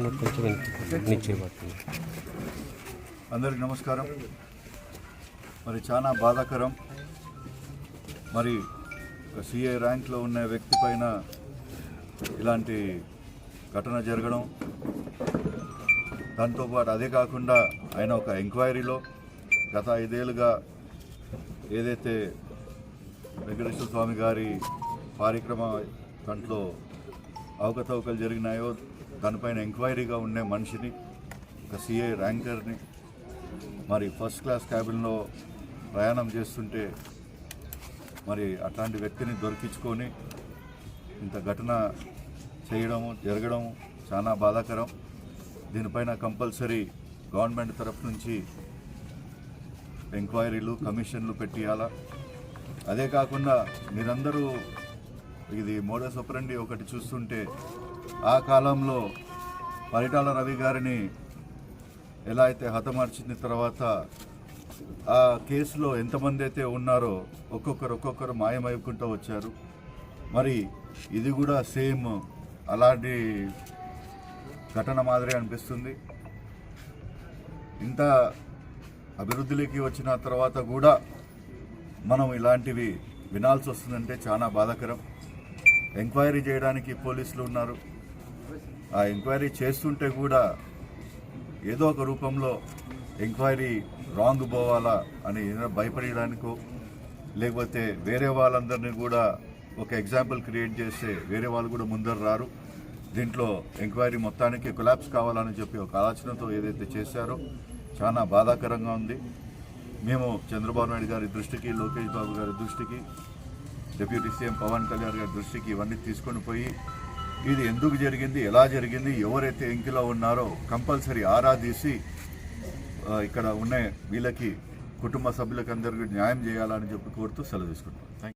నిశ్చయపడుతుంది అందరికి నమస్కారం. మరి చాలా బాధాకరం. మరి ఒక సిఏ ర్యాంక్లో ఉన్న వ్యక్తి పైన ఇలాంటి ఘటన జరగడం దాంతోపాటు అదే కాకుండా ఆయన ఒక ఎంక్వైరీలో గత ఐదేళ్ళుగా ఏదైతే వెంకటేశ్వర స్వామి గారి కార్యక్రమ దాంట్లో అవకతవకలు జరిగినాయో దానిపైన ఎంక్వైరీగా ఉండే మనిషిని ఒక సిఐ ర్యాంకర్ని మరి ఫస్ట్ క్లాస్ క్యాబిన్లో ప్రయాణం చేస్తుంటే మరి అట్లాంటి వ్యక్తిని దొరికించుకొని ఇంత ఘటన చేయడము జరగడం చాలా బాధాకరం. దీనిపైన కంపల్సరీ గవర్నమెంట్ తరఫు నుంచి ఎంక్వైరీలు కమిషన్లు పెట్టియాలా. అదే కాకుండా మీరందరూ ఇది మోడస్ ఒపరండి ఒకటి చూస్తుంటే ఆ కాలంలో పరిటాల రవి గారిని ఎలా అయితే హతమార్చిన తర్వాత ఆ కేసులో ఎంతమంది అయితే ఉన్నారో ఒక్కొక్కరు ఒక్కొక్కరు మాయమైకుంటూ వచ్చారు. మరి ఇది కూడా సేమ్ అలాంటి ఘటన మాదిరి అనిపిస్తుంది. ఇంత అభివృద్ధిలోకి వచ్చిన తర్వాత కూడా మనం ఇలాంటివి వినాల్సి వస్తుందంటే చాలా బాధాకరం. ఎంక్వైరీ చేయడానికి పోలీసులు ఉన్నారు. ఆ ఎంక్వైరీ చేస్తుంటే కూడా ఏదో ఒక రూపంలో ఎంక్వైరీ రాంగ్ పోవాలా అని ఏదైనా భయపడడానికో లేకపోతే వేరే వాళ్ళందరినీ కూడా ఒక ఎగ్జాంపుల్ క్రియేట్ చేస్తే వేరే వాళ్ళు కూడా ముందర రారు. దీంట్లో ఎంక్వైరీ మొత్తానికి కొలాప్స్ కావాలని చెప్పి ఒక ఆలోచనతో ఏదైతే చేశారో చాలా బాధాకరంగా ఉంది. మేము చంద్రబాబు నాయుడు గారి దృష్టికి లోకేష్ బాబు గారి దృష్టికి డిప్యూటీ సీఎం పవన్ కళ్యాణ్ గారి దృష్టికి ఇవన్నీ తీసుకొని పోయి ఇది ఎందుకు జరిగింది ఎలా జరిగింది ఎవరైతే ఎంకిలో ఉన్నారో కంపల్సరీ ఆరా తీసి ఇక్కడ ఉన్న వీళ్ళకి కుటుంబ సభ్యులకు అందరికీ న్యాయం చేయాలని చెప్పి కోరుతూ సెలవు తీసుకుంటాం థ్యాంక్ యూ